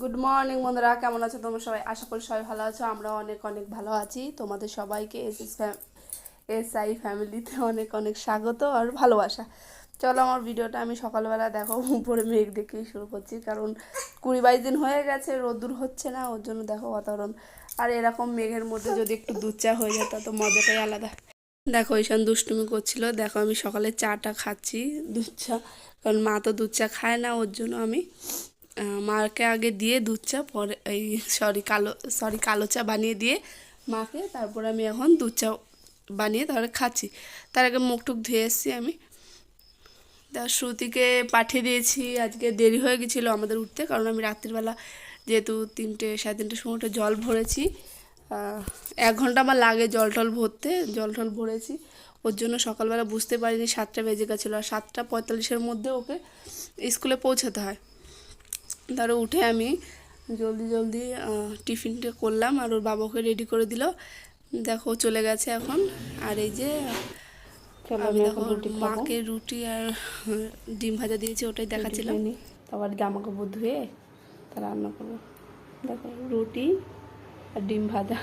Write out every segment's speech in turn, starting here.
Good morning বন্ধুরা। কেমন আছো তোমরা সবাই? আশা করি সবাই ভালো আছো। আমরা অনেক অনেক ভালো আছি। তোমাদের সবাইকে এস এস আই ফ্যামিলিতে অনেক অনেক স্বাগত আর ভালোবাসা। চলো আমার ভিডিওটা আমি সকালবেলা দেখো, উপরে মেঘ দেখেই শুরু করছি। কারণ কুড়ি বাইশ দিন হয়ে গেছে রোদ্দুর হচ্ছে না, ওর জন্য দেখো বাতাবরণ। আর এরকম মেঘের মধ্যে যদি একটু দুধ চা হয়ে যেত তো মজাটাই আলাদা। দেখো, ঈশান দুষ্টুমি করছিল। দেখো, আমি সকালে চাটা খাচ্ছি দুধ চা কারণ মা তো দুধ চা খায় না, ওর জন্য আমি মাকে আগে দিয়ে দুধ চা, পরে এই সরি কালো সরি কালো চা বানিয়ে দিয়ে মাকে, তারপর আমি এখন দুধ চা বানিয়ে তারপরে খাচ্ছি। তার আগে মুখ টুক ধুয়ে এসেছি আমি। তা শ্রুতিকে পাঠিয়ে দিয়েছি, আজকে দেরি হয়ে গেছিল আমাদের উঠতে, কারণ আমি রাত্রিবেলা যেহেতু তিনটে, সাড়ে তিনটের সময়টা জল ভরেছি। এক ঘণ্টা আমার লাগে জল টল ভরতে, জল টল ভরেছি। ওর জন্য সকালবেলা বুঝতে পারিনি, সাতটা বেজে গেছিল। আর সাতটা পঁয়তাল্লিশের মধ্যে ওকে স্কুলে পৌঁছাতে হয়। তারপরে উঠে আমি জলদি জলদি টিফিনটা করলাম আর ওর বাবাকে রেডি করে দিল। দেখো চলে গেছে এখন। আর এই যে আমি দেখো মাকে রুটি আর ডিম ভাজা দিয়েছি ওটাই দেখাচ্ছিলাম। তারপর জামা কাপড় ধুয়ে তা রান্না করব। দেখো রুটি আর ডিম ভাজা।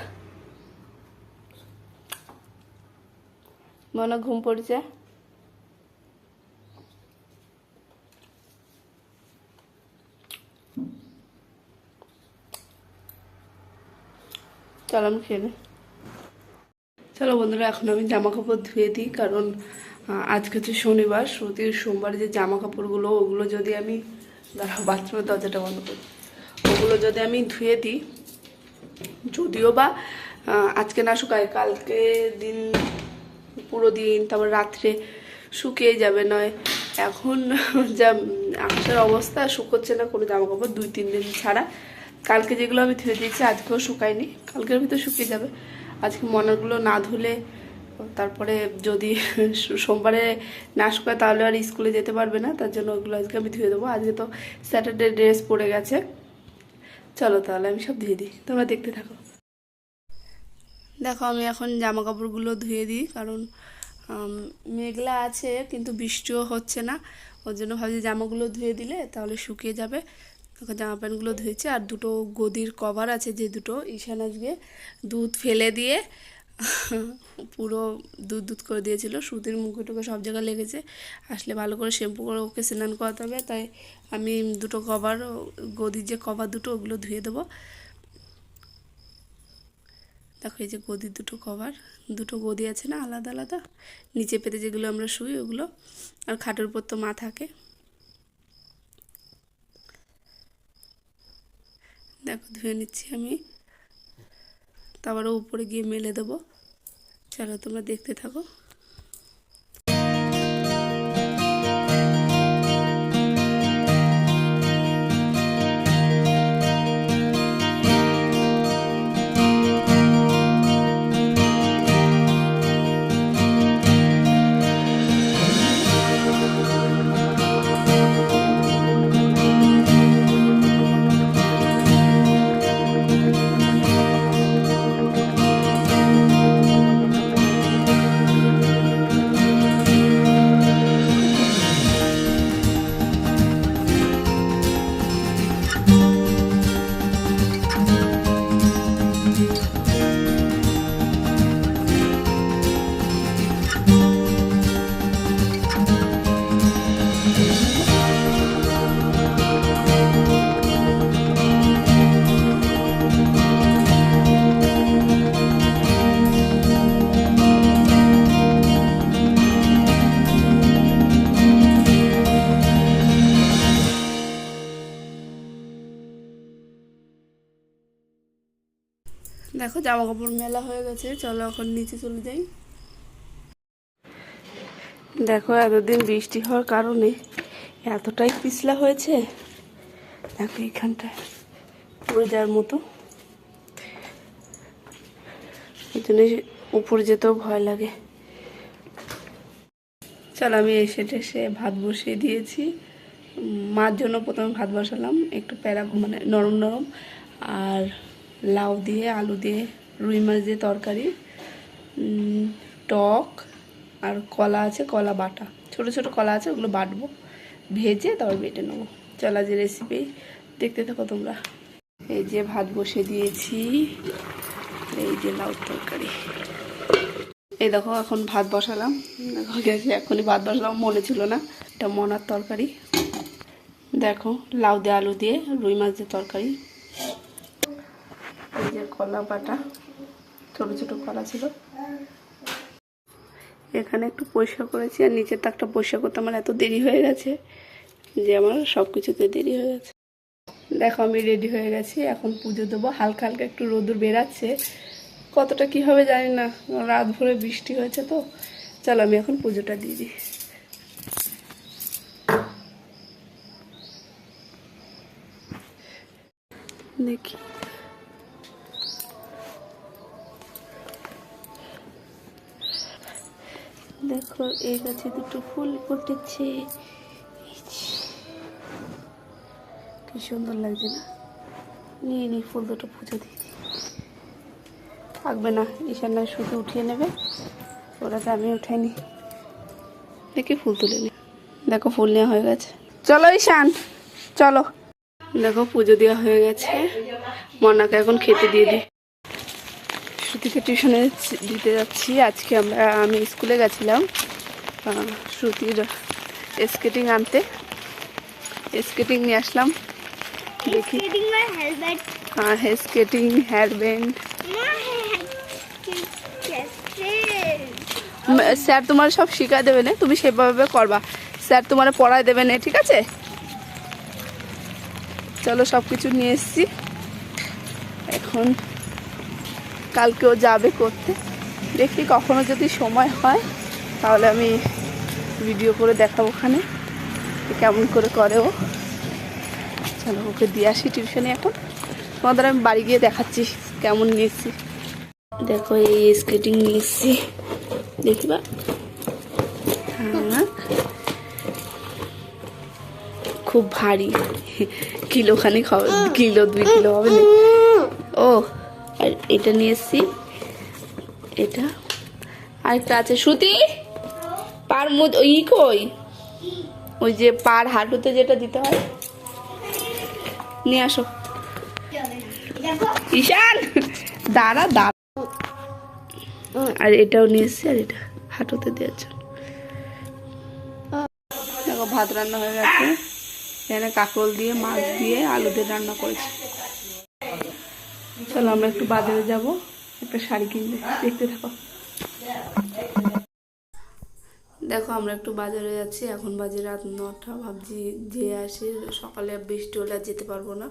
মনে ঘুম পড়ছে। চলো আমি খেয়ে চলো বন্ধুরা, এখন আমি জামা কাপড় ধুয়ে দিই, কারণ আজকে হচ্ছে শনিবার শ্রুতির সোমবার যে জামা কাপড়গুলো ওগুলো যদি আমি, দাঁড়াও, বাথরুমের দরজাটা বন্ধ করি। ওগুলো যদি আমি ধুয়ে দিই, যদিও বা আজকে না শুকায়, কালকে দিন, পুরো দিন, তারপর রাত্রে শুকিয়ে যাবে, নয়, এখন যা, আকাশের অবস্থা, শুকোচ্ছে না কোনো জামা কাপড় দুই, তিন দিন ছাড়া। কালকে যেগুলো আমি ধুয়ে দিয়েছি, আজকেও শুকায়নি। কালকের ভিতর শুকিয়ে যাবে। আজকে মনারগুলো না ধুলে, তারপরে যদি সোমবারে না শুকায় তাহলে আর স্কুলে যেতে পারবে না, তার জন্য ওগুলো আজকে আমি ধুয়ে দেবো। আজকে তো স্যাটারডে ড্রেস পরে গেছে। চলো তাহলে আমি সব ধুয়ে দিই। তোমরা দেখতে থাকো। দেখো, আমি এখন জামা কাপড়গুলো ধুয়ে দিই, কারণ মেঘলা আছে, কিন্তু বৃষ্টিও হচ্ছে না। ওর জন্য ভাবছি জামাগুলো ধুয়ে দিলে তাহলে শুকিয়ে যাবে। জামা প্যান্টগুলো ধুয়েছি আর দুটো গদির কভার আছে যে দুটো, ঈশান আজকে দুধ ফেলে দিয়ে পুরো দুধ দুধ করে দিয়েছিল। সুতির মুখে টুকে সব জায়গায় লেগেছে। আসলে ভালো করে শ্যাম্পু করে ওকে স্নান করাতে হবে, তাই আমি দুটো কভার, গদির যে কভার দুটো, ওগুলো ধুয়ে দেবো। দেখো এই যে গদির দুটো কভার, দুটো গদি আছে না আলাদা আলাদা? নিচে পেতে যেগুলো আমরা শুই, ওগুলো। আর খাটের উপর তো মা থাকে। দেখো ধুয়ে নিচ্ছি আমি। তারপরে উপরে গিয়ে মেলে দেবো। চলো তোমরা দেখতে থাকো। দেখো জামা কাপড় মেলা হয়ে গেছে, চলো এখন নিচে চলে যাই। দেখো এতদিন বৃষ্টি হওয়ার কারণে এতটাই পিছলা হয়েছে। দেখো এইখানটায়, পড়ে যাওয়ার মতো। এই জন্য উপরে যেতেও ভয় লাগে। চলো আমি এসে টেসে ভাত বসিয়ে দিয়েছি। মার জন্য প্রথমে ভাত বসালাম, একটু প্যারা মানে নরম নরম। আর লাউ দিয়ে, আলু দিয়ে, রুই মাছ দিয়ে তরকারি টক আর কলা আছে, কলা বাটা। ছোট ছোট কলা আছে, ওগুলো বাটবো, ভেজে তারপর বেটে নেব। চলা যে রেসিপি দেখতে থাকো তোমরা। এই যে ভাত বসে দিয়েছি, এই যে লাউ তরকারি। এই দেখো, এখন ভাত বসালাম। দেখো, গেছে, এখনই ভাত বসালাম, মনে ছিল না, এটা মনার তরকারি। দেখো, লাউ দিয়ে, আলু দিয়ে, রুই মাছ দিয়ে তরকারি। এই যে কলা বাটা, ছোট ছোট কলা ছিল। এখানে একটু পরিষ্কার করেছি, আর নিচের তাকটা পরিষ্কার করতে আমার এত দেরি হয়ে গেছে যে আমার সব কিছুতে দেরি হয়ে গেছে। দেখো, আমি রেডি হয়ে গেছি। এখন পুজো দেবো। হালকা হালকা একটু রোদুর বেরাচ্ছে। কতটা কি হবে জানি না। রাত ভরে বৃষ্টি হয়েছে তো। চলো, আমি এখন পুজোটা দিয়ে দিই। দেখি। দেখো, এই গাছে দুটো ফুল ফুটেছে। কি সুন্দর লাগছে না? নিয়ে নিই ফুল দুটো পুজো দিয়ে থাকবে না ঈশান শুধু উঠিয়ে নেবে। ওটাতে আমি উঠে নিই দেখি ফুল তুলে নি। দেখো, ফুল নেওয়া হয়ে গেছে। চলো ঈশান, চলো। দেখো, পুজো দেওয়া হয়ে গেছে। মনাকে এখন খেতে দিয়ে দিই শ্রুতিকে টিউশনে দিতে যাচ্ছি। আজকে আমরা আমি স্কুলে গেছিলাম শ্রুতির স্কেটিং আনতে। স্কেটিং নিয়ে আসলাম। দেখি। হ্যাঁ স্কেটিং হেয়ার ব্যান্ড স্যার তোমার সব শিখাই দেবে না তুমি সেভাবে করবা। স্যার তোমার পড়ায় দেবে না ঠিক আছে? চলো সব কিছু নিয়ে এসছি। এখন কালকেও যাবে করতে। দেখি কখনো যদি সময় হয়, তাহলে আমি ভিডিও করে দেখাবো ওখানে কেমন করে করে ও। চলো, ওকে দিয়ে আসি টিউশনে এখন। তোমাদের আমি বাড়ি গিয়ে দেখাচ্ছি কেমন নিয়েছি। দেখো, এই স্কেটিং নিয়ে এসছি দেখবা খুব ভারী। কিলোখানি খাবে কিলো, দুই কিলো হবে না ও। আর এটা নিয়ে এসছি। এটা আরেকটা আছে। শ্রুতি, পার মুদ, ওই কই? ওই যে পার হাঁটুতে যেটা দিতে হয়। নিয়ে আসো। ঈশান, দাঁড়া দাঁড়া। আর এটাও নিয়ে এসছি, আর এটা হাঁটুতে দেওয়ার জন্য। দেখো, ভাত রান্না হয়ে গেছে। এখানে কাঁকরোল দিয়ে, মাছ দিয়ে আলু দিয়ে রান্না করেছি। চলো, আমরা একটু বাজারে যাব, একটা শাড়ি কিনতে। দেখতে থাকো। দেখো, আমরা একটু বাজারে যাচ্ছি। এখন বাজে রাত নটা, ভাবছি যে আসি, সকালে বৃষ্টি হলে যেতে পারব না।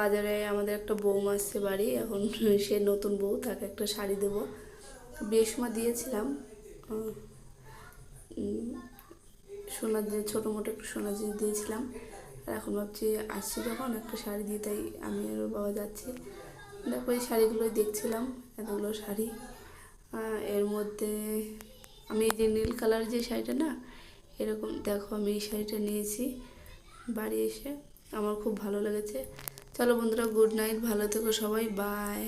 বাজারে আমাদের একটা বৌমা আসছে বাড়ি, এখন সে নতুন বউ, তাকে একটা শাড়ি দেবো। সময় দিয়েছিলাম। সোনার যে ছোটো মোটো একটু সোনার জিনিস দিয়েছিলাম। আর এখন ভাবছি, আসছি যখন একটা শাড়ি দিয়ে, তাই আমি আর বাবা যাচ্ছি। দেখো এই শাড়িগুলোই দেখছিলাম, এতগুলো শাড়ি। এর মধ্যে আমি যে নীল কালার যে শাড়িটা না, এরকম দেখো আমি এই শাড়িটা নিয়েছি বাড়ি এসে। আমার খুব ভালো লেগেছে। চলো বন্ধুরা, গুড নাইট, ভালো থেকো সবাই, বাই।